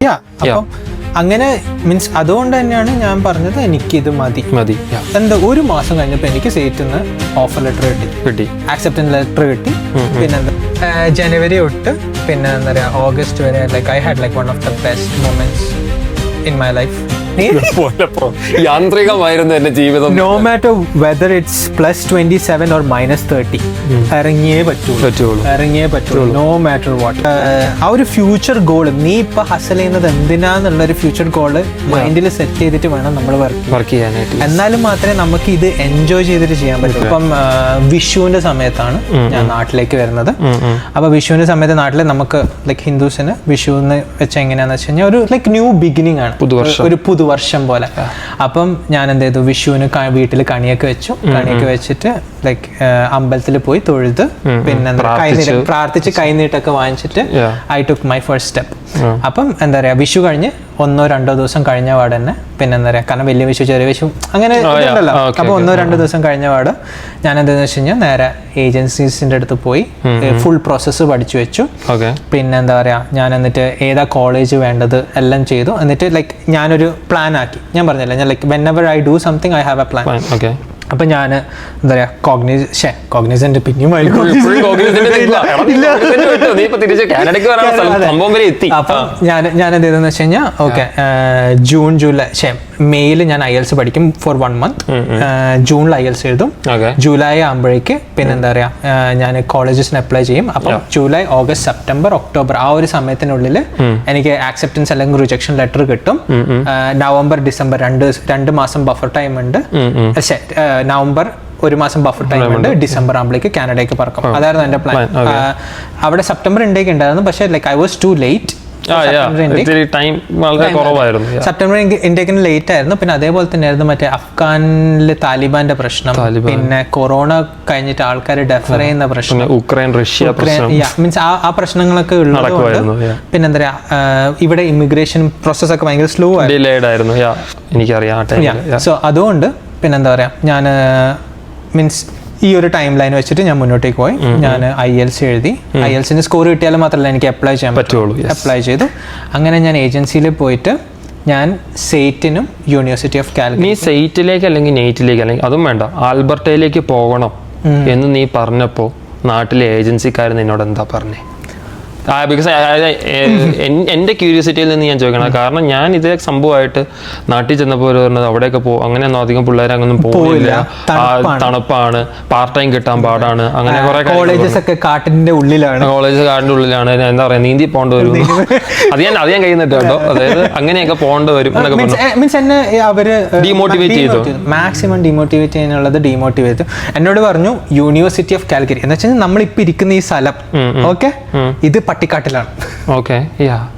യാ അപ്പം അങ്ങനെ മീൻസ് അതുകൊണ്ട് തന്നെയാണ് ഞാൻ പറഞ്ഞത് എനിക്കിത് മതി. മതി Yeah. എന്താ ഒരു മാസം കഴിഞ്ഞപ്പോൾ എനിക്ക് സേറ്റിൽ നിന്ന് ഓഫർ ലെറ്റർ കിട്ടി. കിട്ടി. ആക്സെപ്റ്റൻസ് ലെറ്റർ കിട്ടി. പിന്നെ ജനുവരി തൊട്ട് പിന്നെ എന്താ പറയുക ഓഗസ്റ്റ് വരെ like I had like one of the best moments in my life യാന്ത്രികമായിരുന്നു എന്റെ ജീവിതം. No matter whether it's plus twenty seven or minus thirty ഇറങ്ങിയേ പറ്റുള്ളൂ. പറ്റുള്ളൂ. ഇറങ്ങിയേ പറ്റുള്ളൂ. നോ മാറ്റർ വാട്ട് ആ ഒരു ഫ്യൂച്ചർ ഗോൾ നീ ഇപ്പൊ ഹസൽ ചെയ്യുന്നത് എന്തിനാന്നുള്ള ഒരു ഫ്യൂച്ചർ ഗോൾ മൈൻഡിൽ സെറ്റ് ചെയ്തിട്ട് വേണം നമ്മൾ വർക്ക് വർക്ക് ചെയ്യാനായിട്ട്. എന്നാലും മാത്രമേ നമുക്ക് ഇത് എൻജോയ് ചെയ്തിട്ട് ചെയ്യാൻ പറ്റൂ. ഇപ്പം വിഷുവിന്റെ സമയത്താണ് ഞാൻ നാട്ടിലേക്ക് വരുന്നത്. അപ്പൊ വിഷുവിന്റെ സമയത്ത് നാട്ടിൽ നമുക്ക് ലൈക് ഹിന്ദുസിന് വിഷു എന്ന് വെച്ചാൽ എങ്ങനെയാന്ന് വെച്ച് കഴിഞ്ഞാൽ ഒരു ലൈക് ന്യൂ ബിഗിനിങ് ആണ്. ഒരു പുതുവർഷം പോലെ. അപ്പം ഞാൻ എന്ത് ചെയ്തു വിഷുവിന് വീട്ടിൽ കണിയൊക്കെ വെച്ചു. കണിയൊക്കെ വെച്ചിട്ട് ലൈക്ക് അമ്പലത്തിൽ പോയി തൊഴുത്. പിന്നെ കൈനീട്ട് പ്രാർത്ഥിച്ച്. കൈനീട്ടൊക്കെ വാങ്ങിച്ചിട്ട് I took my first step അപ്പം എന്താ പറയാ വിഷു കഴിഞ്ഞ് ഒന്നോ രണ്ടോ ദിവസം കഴിഞ്ഞ പാട് തന്നെ. പിന്നെ എന്താ പറയുക കാരണം വലിയ വിഷു ചെറിയ വിഷു അങ്ങനെ ഉണ്ടല്ലോ അപ്പോൾ അപ്പൊ ഒന്നോ രണ്ടോ ദിവസം കഴിഞ്ഞ പാട് ഞാൻ എന്താന്ന് വെച്ച് കഴിഞ്ഞാൽ നേരെ ഏജൻസീസിന്റെ അടുത്ത് പോയി ഫുൾ പ്രോസസ്സ് പഠിച്ചു വെച്ചു. പിന്നെ എന്താ പറയാ ഞാൻ എന്നിട്ട് ഏതാ കോളേജ് വേണ്ടത് എല്ലാം ചെയ്തു. എന്നിട്ട് ലൈക്ക് ഞാനൊരു പ്ലാൻ ആക്കി. ഞാൻ പറഞ്ഞില്ല ഞാൻ like whenever I do something I have a plan okay അപ്പൊ ഞാൻ എന്താ പറയാ കോഗ്നൈസ് ഷേ കോഗ്നൈസന്റ് പിന്നെയും അപ്പൊ ഞാൻ ഞാൻ എന്ത് ചെയ്തെന്ന് വെച്ച് കഴിഞ്ഞാൽ ഓക്കെ ജൂൺ ജൂലൈ ഷേ മെയ്യിൽ ഞാൻ ഐ എൽസ് പഠിക്കും ഫോർ വൺ മന്ത് ജൂണിൽ ഐ എൽസ് എഴുതും. ജൂലൈ ആകുമ്പോഴേക്ക് പിന്നെ എന്താ പറയാ ഞാൻ കോളേജസിന് അപ്ലൈ ചെയ്യും. അപ്പം ജൂലൈ ഓഗസ്റ്റ് സെപ്റ്റംബർ ഒക്ടോബർ ആ ഒരു സമയത്തിനുള്ളിൽ എനിക്ക് ആക്സെപ്റ്റൻസ് അല്ലെങ്കിൽ റിജക്ഷൻ ലെറ്റർ കിട്ടും. നവംബർ ഡിസംബർ രണ്ട് രണ്ട് മാസം ബഫർ ടൈം ഉണ്ട്. നവംബർ ഒരു മാസം ബഫർ ടൈം ഉണ്ട്. ഡിസംബർ ആകുമ്പോഴേക്ക് കാനഡയ്ക്ക് പറക്കും. അതായിരുന്നു എന്റെ പ്ലാൻ അവിടെ സെപ്റ്റംബർ ഉണ്ടേക്ക് ഉണ്ടായിരുന്നു. പക്ഷേ like I was too late September ഇന്ത്യയ്ക്ക് ലേറ്റ് ആയിരുന്നു. പിന്നെ അതേപോലെ തന്നെ ആയിരുന്നു മറ്റേ അഫ്ഗാനിലെ താലിബാന്റെ പ്രശ്നം. പിന്നെ കൊറോണ കഴിഞ്ഞിട്ട് ആൾക്കാർ ഡെഫർ ചെയ്യുന്ന പ്രശ്നം. ഉക്രൈൻ റഷ്യ മീൻസ് ആ പ്രശ്നങ്ങളൊക്കെ ഉള്ളതുകൊണ്ട് പിന്നെ എന്താ പറയാ ഇവിടെ ഇമിഗ്രേഷൻ പ്രോസസ് ഒക്കെ ഭയങ്കര സ്ലോ ആയിരുന്നു. എനിക്കറിയാം സോ അതുകൊണ്ട് പിന്നെന്താ പറയാ ഞാൻ മീൻസ് ഈ ഒരു ടൈം ലൈൻ വെച്ചിട്ട് ഞാൻ മുന്നോട്ടേക്ക് പോയി. ഞാൻ ഐ എൽ സി എഴുതി. ഐ എൽ സിന്റെ സ്കോർ കിട്ടിയാൽ മാത്രമല്ല എനിക്ക് അപ്ലൈ ചെയ്യാൻ പറ്റുള്ളൂ. അപ്ലൈ ചെയ്തു. അങ്ങനെ ഞാൻ ഏജൻസിയിൽ പോയിട്ട് ഞാൻ സെയ്റ്റിനും യൂണിവേഴ്സിറ്റി ഓഫ് കാലിക്കറ്റ് നീ സെയ്റ്റിലേക്ക് അല്ലെങ്കിൽ നെയ്റ്റിലേക്ക് അല്ലെങ്കിൽ അതും വേണ്ട. ആൽബർട്ടയിലേക്ക് പോകണം എന്ന് നീ പറഞ്ഞപ്പോ നാട്ടിലെ ഏജൻസിക്കാർ നിന്നോട് എന്താ പറഞ്ഞേ? ബിക്കോസ് എന്റെ ക്യൂരിയോസിറ്റിയിൽ നിന്ന് ഞാൻ ചോദിക്കണം. കാരണം ഞാൻ ഇതേ സംഭവമായിട്ട് നാട്ടിൽ ചെന്നപ്പോൾ പറഞ്ഞത് അവിടെയൊക്കെ പോകും അങ്ങനെയൊന്നും അധികം പിള്ളേർ അങ്ങനെ പോകില്ല തണുപ്പാണ്. പാർട്ട് ടൈം കിട്ടാൻ പാടാണ്. അങ്ങനെ കുറെ കോളേജസ് ഒക്കെ കാട്ടിന്റെ ഉള്ളിലാണ്. കോളേജ് കാട്ടിന്റെ ഉള്ളിലാണ്. എന്താ പറയാ നീന്തി പോകേണ്ടി വരും. അത് ഞാൻ അത് ഞാൻ കഴിയുന്നിട്ട് കേട്ടോ. അതായത് അങ്ങനെയൊക്കെ പോകേണ്ടി വരും എന്നൊക്കെ മീൻസ് എന്നെ അവർ ഡിമോട്ടിവേറ്റ് ചെയ്തു. മാക്സിമം ഡിമോട്ടിവേറ്റ് ചെയ്യാനുള്ളത് ഡിമോട്ടിവേറ്റ് എന്നോട് പറഞ്ഞു യൂണിവേഴ്സിറ്റി ഓഫ് കാലിക്കറ്റ് എന്ന് വെച്ചാൽ നമ്മളിപ്പോ ഇരിക്കുന്ന ഈ സ്ഥലം. ഓക്കെ ഇത് പട്ടിക്കാട്ടിലാണ്. ഓക്കെ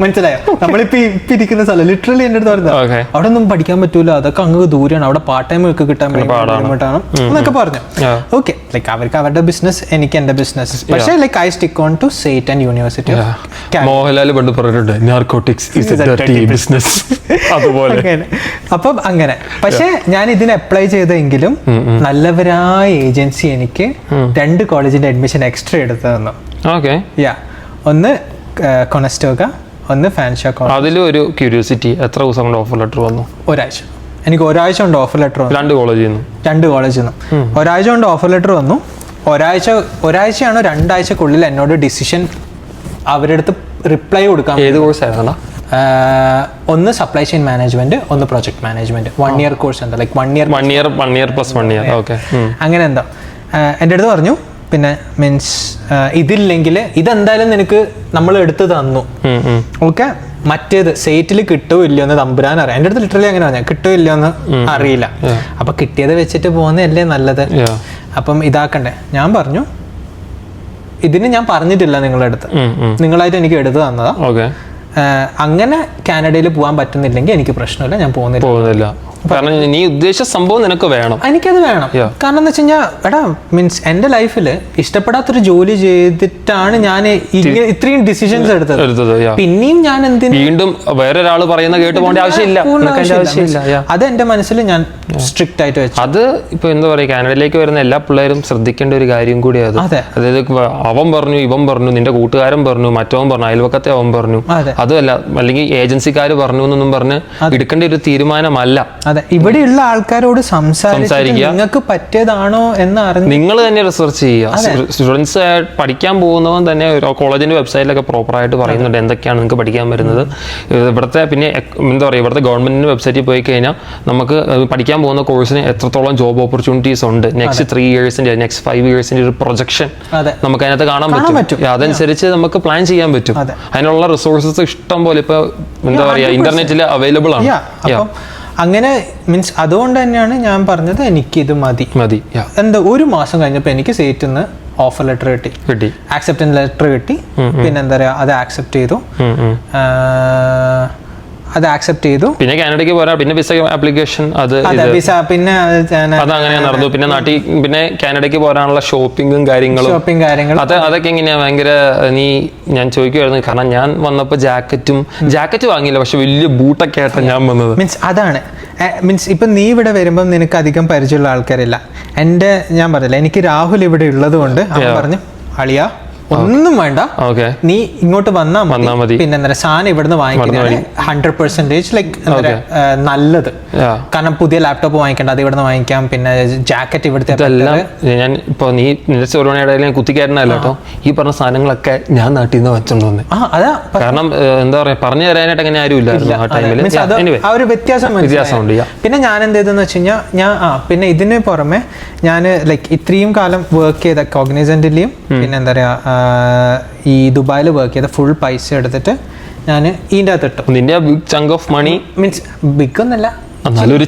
മനസ്സിലായോ? നമ്മളിപ്പോ ഇപ്പൊ ഇരിക്കുന്ന സ്ഥലം ലിറ്ററലി എന്റെ അടുത്ത് പറഞ്ഞത്. അവിടെ ഒന്നും പഠിക്കാൻ പറ്റൂല അതൊക്കെ അങ്ങ് ദൂരെയാണ്. അവിടെ പാർട്ട് ടൈം ഒക്കെ കിട്ടാൻ ബുദ്ധിമുട്ടാണ് എന്നൊക്കെ പറഞ്ഞു. ഓക്കെ ലൈക്ക് അവർക്ക് അവരുടെ ബിസിനസ് എനിക്ക് എന്റെ ബിസിനസ് പക്ഷേ like I stick on to SAIT and university Mohanlal പണ്ട് പറഞ്ഞിട്ടുണ്ട് നാർക്കോട്ടിക്സ് ബിസിനസ് അതുപോലെ. അപ്പം അങ്ങനെ. പക്ഷെ ഞാൻ ഇതിന് അപ്ലൈ ചെയ്തെങ്കിലും നല്ലവരായ ഏജൻസി എനിക്ക് രണ്ട് കോളേജിന്റെ അഡ്മിഷൻ എക്സ്ട്രാ എടുത്തു തന്നു. ഓക്കെ യാ ഒന്ന് കൊണസ്റ്റോക ഒന്ന് ഫാൻഷോ അതിൽ അതിലും ഒരു ക്യൂരിയോസിറ്റി എത്ര ദിവസം കൊണ്ട് ഓഫർ ലെറ്റർ വന്നു? ഒരാഴ്ച. എനിക്ക് ഒരാഴ്ച കൊണ്ട് ഓഫർ ലെറ്റർ വന്നു. രണ്ട് കോളേജിൽ നിന്ന് രണ്ട് കോളേജിൽ നിന്നും ഒരാഴ്ച കൊണ്ട് ഓഫർ ലെറ്റർ വന്നു. ഒരാഴ്ച ഒരാഴ്ചയാണോ രണ്ടാഴ്ചക്കുള്ളിൽ എന്നോട് ഡിസിഷൻ അവരുടെ അടുത്ത് റിപ്ലൈ കൊടുക്കാൻ ഏത് കോഴ്സ് ആയിരുന്നടാ? ഒന്ന് സപ്ലൈ ചെയിൻ മാനേജ്മെന്റ് ഒന്ന് project management one year course എന്താ? Like one year one year one year plus one year okay അങ്ങനെ എന്താ? എന്റെ അടുത്ത് പറഞ്ഞു പിന്നെ മീൻസ് ഇതില്ലെങ്കിൽ ഇതെന്തായാലും നിനക്ക് നമ്മൾ എടുത്തു തന്നു. ഓക്കെ മറ്റേത് സേറ്റിൽ കിട്ടുമോ ഇല്ലയോ എന്ന് തമ്പുരാൻ അറിയാം. എന്റെ അടുത്ത് ലിറ്ററലി അങ്ങനെ പറഞ്ഞാൽ കിട്ടുമോ ഇല്ലയോ എന്ന് അറിയില്ല. അപ്പൊ കിട്ടിയത് വെച്ചിട്ട് പോകുന്നതല്ലേ നല്ലത്? അപ്പം ഇതാക്കണ്ടേ. ഞാൻ പറഞ്ഞു ഇതിന് ഞാൻ പറഞ്ഞിട്ടില്ല നിങ്ങളുടെ അടുത്ത്. നിങ്ങളായിട്ട് എനിക്ക് എടുത്തു തന്നതാ. അങ്ങനെ കാനഡയിൽ പോകാൻ പറ്റുന്നില്ലെങ്കിൽ എനിക്ക് പ്രശ്നമില്ല ഞാൻ പോകുന്നില്ല. കാരണം നീ ഉദ്ദേശിച്ച സംഭവം നിനക്ക് വേണം. എനിക്കത് വേണം. കാരണം എന്ന് വെച്ച് കഴിഞ്ഞാൽ എടാ മീൻസ് എന്റെ ലൈഫിൽ ഇഷ്ടപ്പെടാത്തൊരു ജോലി ചെയ്തിട്ടാണ് ഞാൻ ഇത്രയും ഡിസിഷൻസ് എടുത്തത്. പിന്നെയും ഞാൻ എന്തിനും വീണ്ടും വേറൊരാൾ പറയുന്ന കേട്ട് പോകേണ്ട ആവശ്യമില്ല. അത് എന്റെ മനസ്സിൽ ഞാൻ സ്ട്രിക്റ്റ് ആയിട്ട് വെച്ചു. അത് ഇപ്പൊ എന്താ പറയാ കാനഡയിലേക്ക് വരുന്ന എല്ലാ പിള്ളേരും ശ്രദ്ധിക്കേണ്ട ഒരു കാര്യം കൂടിയാണ് അതെ. അതായത് അവൻ പറഞ്ഞു ഇവൻ പറഞ്ഞു നിന്റെ കൂട്ടുകാരൻ പറഞ്ഞു മറ്റവൻ പറഞ്ഞു അയൽവക്കത്തെ അവൻ പറഞ്ഞു. അതല്ല അതുമല്ല അല്ലെങ്കിൽ ഏജൻസിക്കാർ പറഞ്ഞു എന്നൊന്നും പറഞ്ഞ് എടുക്കേണ്ട ഒരു തീരുമാനമല്ല. അതെ ഇവിടെയുള്ള ആൾക്കാരോട് സംസാരിക്കുക. നിങ്ങൾക്ക് പറ്റിയതാണോ എന്ന് അറിഞ്ഞ് നിങ്ങൾ തന്നെ റിസർച്ച് ചെയ്യുക. സ്റ്റുഡൻസ് പഠിക്കാൻ പോകുന്നവൻ തന്നെ കോളേജിന്റെ വെബ്സൈറ്റിലൊക്കെ പ്രോപ്പർ ആയിട്ട് പറയുന്നുണ്ട് എന്തൊക്കെയാണ് നിങ്ങൾക്ക് പഠിക്കാൻ വരുന്നത്. ഇവിടുത്തെ പിന്നെ എന്താ പറയുക ഇവിടുത്തെ ഗവൺമെന്റിന്റെ വെബ്സൈറ്റിൽ പോയി കഴിഞ്ഞാൽ നമുക്ക് പഠിക്കാൻ പോകുന്ന കോഴ്സിന് എത്രത്തോളം ജോബ് ഓപ്പർച്യൂണിറ്റീസ് ഉണ്ട്. നെക്സ്റ്റ് ത്രീ ഇയേഴ്സിന്റെ നെക്സ്റ്റ് ഫൈവ് ഇയേഴ്സിന്റെ ഒരു പ്രൊജക്ഷൻ നമുക്ക് അതിനകത്ത് കാണാൻ പറ്റും. അതനുസരിച്ച് നമുക്ക് പ്ലാൻ ചെയ്യാൻ പറ്റും. അതിനുള്ള റിസോഴ്സസ് ഇഷ്ടം പോലെ ഇപ്പൊ എന്താ പറയാ ഇന്റർനെറ്റിൽ അവൈലബിൾ ആണ്. അങ്ങനെ മീൻസ് അതുകൊണ്ട് തന്നെയാണ് ഞാൻ പറഞ്ഞത് എനിക്കിത് മതി. മതി എന്താ ഒരു മാസം കഴിഞ്ഞപ്പോൾ എനിക്ക് സേറ്റിൽ നിന്ന് ഓഫർ ലെറ്റർ കിട്ടി. കിട്ടി. ആക്സെപ്റ്റൻസ് ലെറ്റർ കിട്ടി. പിന്നെന്താ എന്താ പറയുക അത് ആക്സെപ്റ്റ് ചെയ്തു. അത് ആക്സെപ്റ്റ് ചെയ്തു. പിന്നെ കാനഡയ്ക്ക് പോരാ. പിന്നെ വിസ ആപ്ലിക്കേഷൻ അത് വിസ പിന്നെ അത് അങ്ങനെ നടന്നു. പിന്നെ നാട്ടിൽ പിന്നെ കാനഡയ്ക്ക് പോരാനുള്ള ഷോപ്പിംഗും കാര്യങ്ങളും. ഷോപ്പിംഗ് കാര്യങ്ങളും. അത് അതൊക്കെ എങ്ങനെയാ? ഭയങ്കര നീ ഞാൻ ചോദിക്കുമായിരുന്നു കാരണം ഞാൻ വന്നപ്പോൾ ജാക്കറ്റും ജാക്കറ്റ് വാങ്ങിയില്ല. പക്ഷെ വലിയ ബൂട്ടൊക്കെ ആയിട്ടാണ് ഞാൻ വന്നത്. മീൻസ് അതാണ്. മീൻസ് ഇപ്പം നീ ഇവിടെ വരുമ്പം നിനക്ക് അധികം പരിചയമുള്ള ആൾക്കാരില്ല. എന്റെ ഞാൻ പറഞ്ഞില്ല എനിക്ക് രാഹുൽ ഇവിടെ ഉള്ളത് കൊണ്ട് അവൻ പറഞ്ഞു അളിയ ഒന്നും വേണ്ട. ഓക്കെ. നീ ഇങ്ങോട്ട് വന്നാ വന്നാ മതി. പിന്നെ എന്താ സാധനം ഇവിടുന്ന് വാങ്ങിക്കുന്നതാണ് ഹൺഡ്രഡ് പെർസെന്റേജ് ലൈക്ക് നല്ലത്. കാരണം പുതിയ ലാപ്ടോപ്പ് വാങ്ങിക്കേണ്ട അത് ഇവിടുന്ന് വാങ്ങിക്കാം. പിന്നെ ജാക്കറ്റ് ഇവിടുത്തെ ഞാൻ ഇപ്പൊ നീ നിന്റെ ചെറുപണിയുടെ ഞാൻ കുത്തിക്കയറുന്നല്ല കേട്ടോ. ഈ പറഞ്ഞ സാധനങ്ങളൊക്കെ ഞാൻ നാട്ടിൽ നിന്ന് വെച്ചോണ്ട് വന്നേ. അതാ. കാരണം എന്താ പറയാ പറഞ്ഞു തരാനായിട്ട് അങ്ങനെ ആരും ഇല്ലായിരുന്നു ആ ടൈമിൽ ആ ഒരു വ്യത്യാസം. വ്യത്യാസമുണ്ട്, പിന്നെ ഞാൻ എന്ത് ചെയ്തെന്ന് വെച്ച് കഴിഞ്ഞാൽ ഞാൻ ആ പിന്നെ ഇതിന് പുറമെ ഞാൻ ലൈക്ക് ഇത്രയും കാലം വർക്ക് ചെയ്ത കോഗ്നിസെന്റിലെയും പിന്നെ എന്താ പറയാ ഈ ദുബായിൽ വർക്ക് ചെയ്ത ഫുൾ പൈസ എടുത്തിട്ട് ഞാൻ ഇതിന്റെ അകത്ത് ഇട്ടു. നിന്റെ big chunk of money means big ഒന്നല്ല.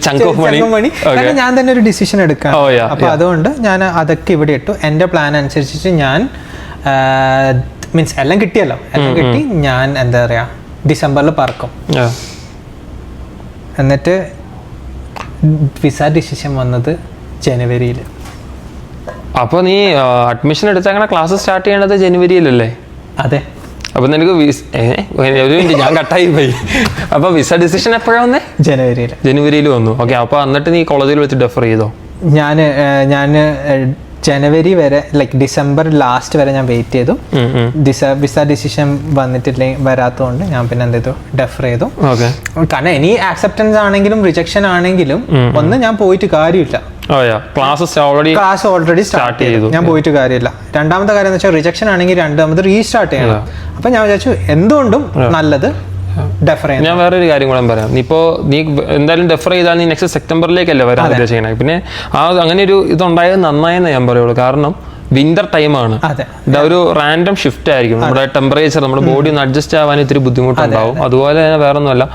ചങ്ക് ഓഫ് മണി മണി കാരണം ഞാൻ തന്നെ ഒരു ഡിസിഷൻ എടുക്കാൻ അപ്പോൾ അപ്പൊ അതുകൊണ്ട് ഞാൻ അതൊക്കെ ഇവിടെ ഇട്ടു. എന്റെ പ്ലാൻ അനുസരിച്ചിട്ട് ഞാൻ മീൻസ് എല്ലാം കിട്ടിയല്ലോ. എല്ലാം കിട്ടി ഞാൻ എന്താ പറയാ ഡിസംബറിൽ പറക്കും. എന്നിട്ട് വിസ ഡിസിഷൻ വന്നത് ജനുവരിയിൽ അപ്പൊ നീ അഡ്മിഷൻ എടുത്ത അങ്ങനെ ക്ലാസ് സ്റ്റാർട്ട് ചെയ്യണത് ജനുവരിയിലല്ലേ? അതെ. അപ്പൊ നിനക്ക് ഒരു മിനിറ്റ് ഞാൻ കട്ടായി പോയി. അപ്പൊ വിസ ഡിസിഷൻ എപ്പോഴാ വന്നേ? ജനുവരിയിൽ ജനുവരിയിൽ വന്നു. ഓക്കെ അപ്പൊ എന്നിട്ട് നീ കോളേജിൽ വെച്ച് ഡെഫർ ചെയ്തോ? ഞാൻ ഞാൻ ജനുവരി വരെ ലൈക് ഡിസംബർ ലാസ്റ്റ് വരെ ഞാൻ വെയിറ്റ് ചെയ്തു. ഉം. വിസ ഡിസിഷൻ വന്നിട്ടില്ലേ വരാത്തതുകൊണ്ട് ഞാൻ പിന്നെ എന്ത് ചെയ്തു? ഡെഫർ ചെയ്തു. കാരണം ഇനി ആക്സെപ്റ്റൻസ് ആണെങ്കിലും റിജക്ഷൻ ആണെങ്കിലും ഒന്ന് ഞാൻ പോയിട്ട് കാര്യമില്ല. Classes already class already start ചെയ്തു. ഞാൻ പോയിട്ട് കാര്യമില്ല. രണ്ടാമത്തെ കാര്യം എന്ന് വെച്ചാൽ റിജക്ഷൻ ആണെങ്കിൽ രണ്ടാമത് റീസ്റ്റാർട്ട് ചെയ്യണം. അപ്പൊ ഞാൻ വിചാരിച്ചു എന്തുകൊണ്ടും നല്ലത് ഞാൻ വേറൊരു കാര്യം കൂടെ പറയാം. നീ ഇപ്പോ നീ എന്തായാലും ഡെഫർ ചെയ്താൽ നീ നെക്സ്റ്റ് സെപ്റ്റംബറിലേക്കല്ലേ വരാൻ ഉദ്ദേശിക്കണേ. പിന്നെ ആ അങ്ങനെ ഒരു ഇതുണ്ടായത് നന്നായെന്ന് ഞാൻ പറയുള്ളൂ. കാരണം വിന്റർ ടൈമാണ് ഒരു റാൻഡം ഷിഫ്റ്റ് ആയിരിക്കും. നമ്മുടെ ടെമ്പറേച്ചർ നമ്മുടെ ബോഡി ഒന്ന് അഡ്ജസ്റ്റ് ആവാൻ ഇത്തിരി ബുദ്ധിമുട്ടുണ്ടാവും. അതുപോലെ തന്നെ വേറെ ഒന്നുമല്ല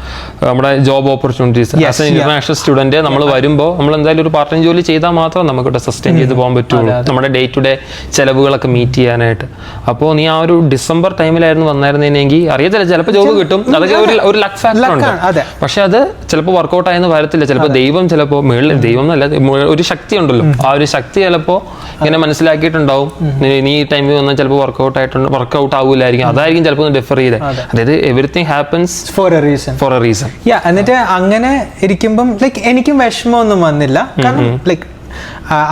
നമ്മുടെ job opportunities as a international student നമ്മൾ വരുമ്പോൾ നമ്മൾ എന്തായാലും ഒരു പാർട്ട് ടൈം ജോലി ചെയ്താൽ മാത്രം നമുക്ക് സസ്റ്റൈൻ സസ്റ്റെയിൻ ചെയ്ത് പോകാൻ പറ്റുള്ളൂ. നമ്മുടെ ഡേ ടു ഡേ ചെലവുകളൊക്കെ മീറ്റ് ചെയ്യാനായിട്ട്. അപ്പോൾ നീ ആ ഒരു ഡിസംബർ ടൈമിലായിരുന്നു വന്നായിരുന്നെങ്കിൽ അറിയത്തില്ല ചിലപ്പോൾ ജോബ് കിട്ടും. അതൊക്കെ ഒരു ഒരു ലക്ക് ഫാക്ടർ ഉണ്ട്. പക്ഷെ അത് ചിലപ്പോൾ വർക്കൗട്ട് ആയെന്ന് വരത്തില്ല. ചിലപ്പോൾ ദൈവം ചിലപ്പോൾ മേളിൽ ദൈവം എന്നല്ല ഒരു ശക്തി ഉണ്ടല്ലോ ആ ഒരു ശക്തി ചിലപ്പോൾ ഇങ്ങനെ മനസ്സിലാക്കിയിട്ടുണ്ടാവും നീ- നീ ഈ ടൈമിൽ വന്നാൽ ചിലപ്പോൾ വർക്ക്ഔട്ട് ആയിട്ടുണ്ട്. വർക്ക്ഔട്ട് ആവില്ലായിരിക്കും അതായിരിക്കും ചിലപ്പോൾ ഡിഫർ ചെയ്തത് അതായത് everything happens for a reason for a reason yeah എന്നിട്ട് അങ്ങനെ ഇരിക്കുമ്പം ലൈക്ക് എനിക്കും വിഷമമൊന്നും വന്നില്ല. കാരണം ലൈക്ക്